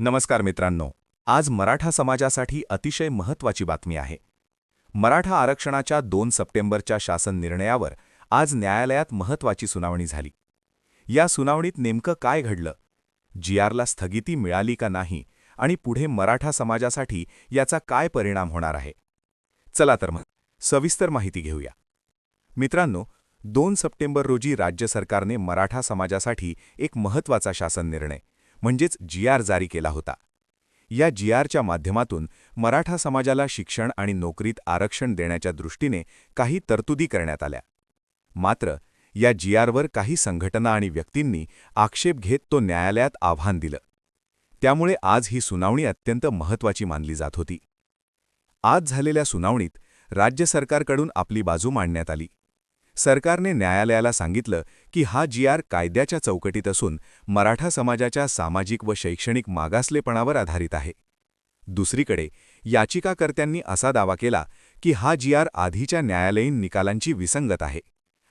नमस्कार मित्रांनो आज मराठा समाजासाठी अतिशय महत्त्वाची बातमी आहे. मराठा आरक्षणाच्या दोन सप्टेंबरच्या शासन निर्णयावर आज न्यायालयात महत्त्वाची सुनावणी झाली. या सुनावणीत नेमकं काय घडलं? जी आरला स्थगिती मिळाली का नाही? आणि पुढे मराठा समाजासाठी याचा काय परिणाम होणार आहे? चला तर मग सविस्तर माहिती घेऊया. मित्रांनो दोन सप्टेंबर रोजी राज्य सरकारने मराठा समाजासाठी एक महत्त्वाचा शासन निर्णय म्हणजेच जी आर जारी केला होता. या जी आरच्या माध्यमातून मराठा समाजाला शिक्षण आणि नोकरीत आरक्षण देण्याच्या दृष्टीने काही तरतुदी करण्यात आल्या. मात्र या जी आरवर काही संघटना आणि व्यक्तींनी आक्षेप घेत तो न्यायालयात आव्हान दिलं. त्यामुळे आज ही सुनावणी अत्यंत महत्त्वाची मानली जात होती. आज झालेल्या सुनावणीत राज्य सरकारकडून आपली बाजू मांडण्यात आली. सरकारने न्यायालयाला सांगितलं की हा जी आर कायद्याच्या चौकटीत असून मराठा समाजाच्या सामाजिक व शैक्षणिक मागासलेपणावर आधारित आहे. दुसरीकडे याचिकाकर्त्यांनी असा दावा केला की हा जी आर आधीच्या न्यायालयीन निकालांची विसंगत आहे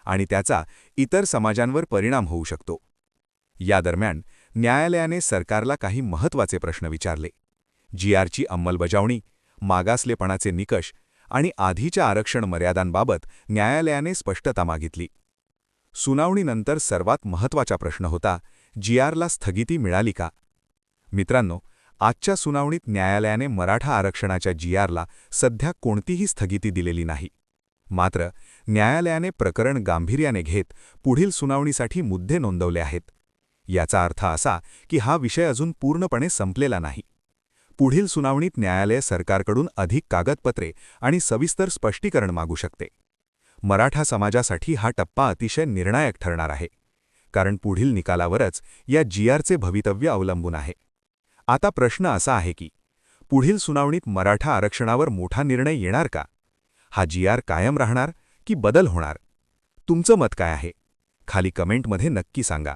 आणि त्याचा इतर समाजांवर परिणाम होऊ शकतो. या दरम्यान न्यायालयाने सरकारला काही महत्त्वाचे प्रश्न विचारले. जी आरची अंमलबजावणी मागासलेपणाचे निकष आणि आधीच्या आरक्षण मर्यादांबाबत न्यायालयाने स्पष्टता मागितली. सुनावणीनंतर सर्वात महत्त्वाचा प्रश्न होता जी आरला स्थगिती मिळाली का? मित्रांनो आजच्या सुनावणीत न्यायालयाने मराठा आरक्षणाच्या जी आरला सध्या कोणतीही स्थगिती दिलेली नाही. मात्र न्यायालयाने प्रकरण गांभीर्याने घेत पुढील सुनावणीसाठी मुद्दे नोंदवले आहेत. याचा अर्थ असा की हा विषय अजून पूर्णपणे संपलेला नाही. पुढील सुनावणीत न्यायालय सरकारकडून अधिक कागदपत्रे आणि सविस्तर स्पष्टीकरण मागू शकते. मराठा समाजासाठी हा टप्पा अतिशय निर्णायक ठरणार आहे. कारण पुढील निकालावरच या जी आरचे भवितव्य अवलंबून आहे. आता प्रश्न असा आहे की पुढील सुनावणीत मराठा आरक्षणावर मोठा निर्णय येणार का? हा जी आर कायम राहणार की बदल होणार? तुमचं मत काय आहे? खाली कमेंटमध्ये नक्की सांगा.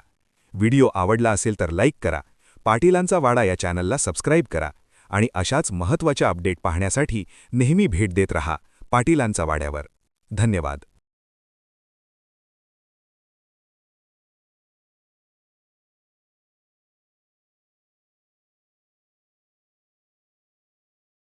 व्हिडिओ आवडला असेल तर लाईक करा. पाटीलांचा वाडा या चॅनलला सबस्क्राईब करा. आणि अशाच महत्त्वाच्या अपडेट पाहण्यासाठी नेहमी भेट देत रहा पाटीलांचा वाड्यावर. धन्यवाद.